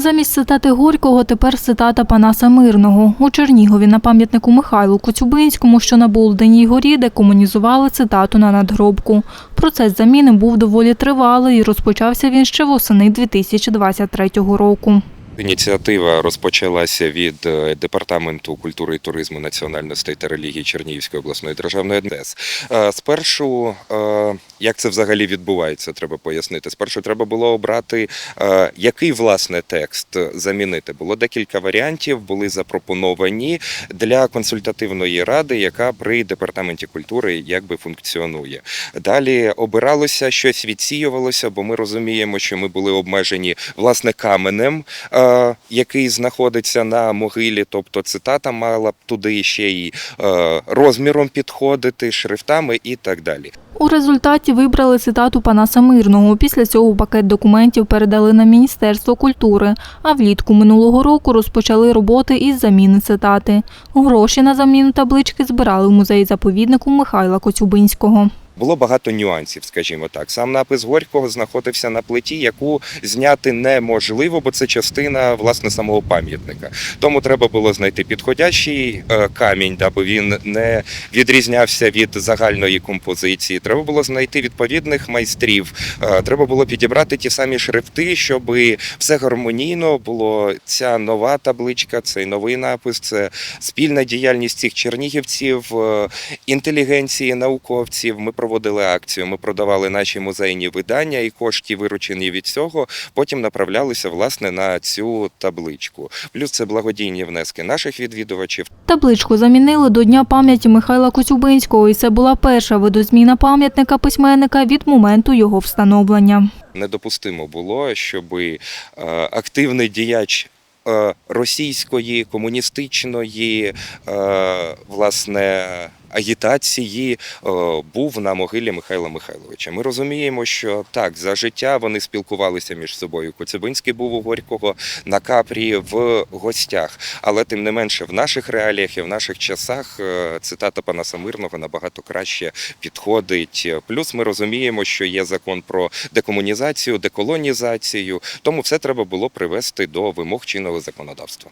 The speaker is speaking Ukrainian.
Замість цитати Горького тепер цитата Панаса Мирного. У Чернігові на пам'ятнику Михайлу Коцюбинському, що на Болденій горі, декомунізували цитату на надгробку. Процес заміни був доволі тривалий і розпочався він ще восени 2023 року. Ініціатива розпочалася від е, департаменту культури і туризму національностей та релігії Чернігівської обласної державної АДС. Е, Спершу, е, як це взагалі відбувається, треба пояснити. Спершу треба було обрати, який власне текст замінити. Було декілька варіантів, були запропоновані для консультативної ради, яка при департаменті культури якби функціонує. Далі обиралося щось відсіювалося, бо ми розуміємо, що ми були обмежені власне каменем, який знаходиться на могилі. Тобто цитата мала б туди ще й е, розміром підходити, шрифтами і так далі. У результаті вибрали цитату Панаса Мирного. Після цього пакет документів передали на Міністерство культури, а влітку минулого року розпочали роботи із заміни цитати. Гроші на заміну таблички збирали в музеї заповіднику Михайла Коцюбинського. Було багато нюансів, скажімо так. Сам напис Горького знаходився на плиті, яку зняти неможливо, бо це частина власне самого пам'ятника. Тому треба було знайти підходящий е, камінь, даби він не відрізнявся від загальної композиції. Треба було знайти відповідних майстрів. Е, Треба було підібрати ті самі шрифти, щоб все гармонійно було. Ця нова табличка, цей новий напис, це спільна діяльність цих чернігівців, е, інтелігенції, науковців. Ми проводили акцію, ми продавали наші музейні видання, і кошти, виручені від цього, потім направлялися власне на цю табличку. Плюс це благодійні внески наших відвідувачів. Табличку замінили до Дня пам'яті Михайла Коцюбинського, і це була перша видозміна пам'ятника письменника від моменту його встановлення. Недопустимо було, щоб е, активний діяч. е, Російської комуністичної е, власне агітації е, був на могилі Михайла Михайловича. Ми розуміємо, що так за життя вони спілкувалися між собою. Коцюбинський був у Горького на капрі в гостях, але тим не менше в наших реаліях і в наших часах е, цитата пана Самирного набагато краще підходить. Плюс ми розуміємо, що є закон про декомунізацію, деколонізацію, тому все треба було привести до вимог чинного законодавства.